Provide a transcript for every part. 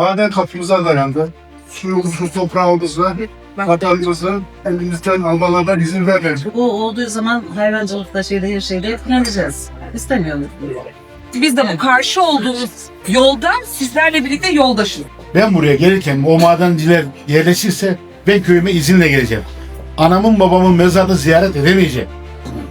Maden kapımıza dayandı. Suyumuzu, toprağımızla, vatanımızı elimizden almalarına izin vermedik. Bu olduğu zaman hayvancılıkta şeyde her şeyde etkileneceğiz. İstemiyoruz. Biz de bu karşı olduğumuz yolda sizlerle birlikte yoldaşız. Ben buraya gelirken o madenciler yerleşirse ben köyüme izinle geleceğim. Anamın babamın mezarını ziyaret edemeyeceğim.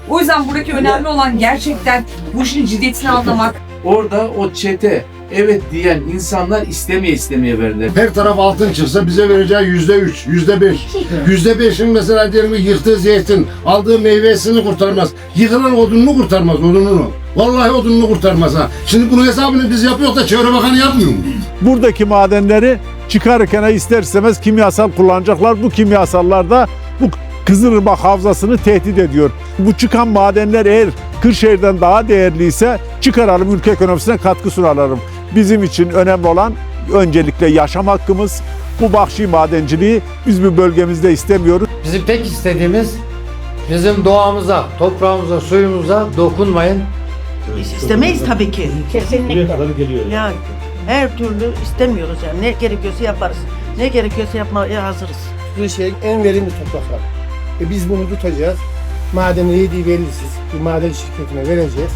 O yüzden buradaki önemli olan gerçekten bu işin ciddiyetini anlamak. Orada o çete evet diyen insanlar istemeye istemeye verdiler. Her taraf altın çıksa bize vereceği yüzde üç, yüzde beş. Yüzde beşin mesela diyelim ki yıktığı zeytin, aldığı meyvesini kurtarmaz. Yıkılan odununu kurtarmaz, odununu. Vallahi odununu kurtarmaz ha. Şimdi bunun hesabını biz yapıyoruz da Çevre Bakanı yapmıyor mu? buradaki madenleri çıkarırken ister istemez kimyasal kullanacaklar. Bu kimyasallar da bu Kızılırmak Havzası'nı tehdit ediyor. Bu çıkan madenler eğer Kırşehir'den daha değerliyse çıkaralım ülke ekonomisine katkı sunalım. Bizim için önemli olan öncelikle yaşam hakkımız. Bu vahşi madenciliği biz bu bölgemizde istemiyoruz. Bizim tek istediğimiz bizim doğamıza, toprağımıza, suyumuza dokunmayın. İstemeyiz tabii ki. Kesinlikle. Yani her türlü istemiyoruz yani. Ne gerekiyorsa yaparız. Ne gerekiyorsa yapmaya hazırız. Kırşehir'in en verimli toprakları. E biz bunu tutacağız. Madenin yediği bellisiz. Bir maden şirketine vereceğiz.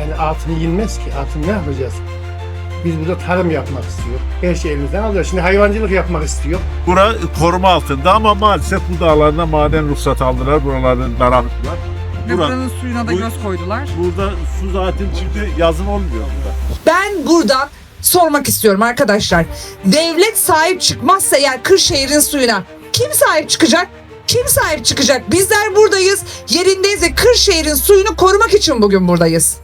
Yani altını yenmez ki. Altını ne yapacağız? Biz burada tarım yapmak istiyor. Her şey elimizden alıyor. Şimdi hayvancılık yapmak istiyor. Bura koruma altında ama maalesef bu dağlarda maden ruhsatı aldılar. Buraları daralttılar. Ve buranın suyuna da bu- göz koydular. Burada su zaten şimdi yazın olmuyor burada. Ben burada sormak istiyorum arkadaşlar. Devlet sahip çıkmazsa eğer Kırşehir'in suyuna kim sahip çıkacak? Kim sahip çıkacak? Bizler buradayız, yerindeyiz ve Kırşehir'in suyunu korumak için bugün buradayız.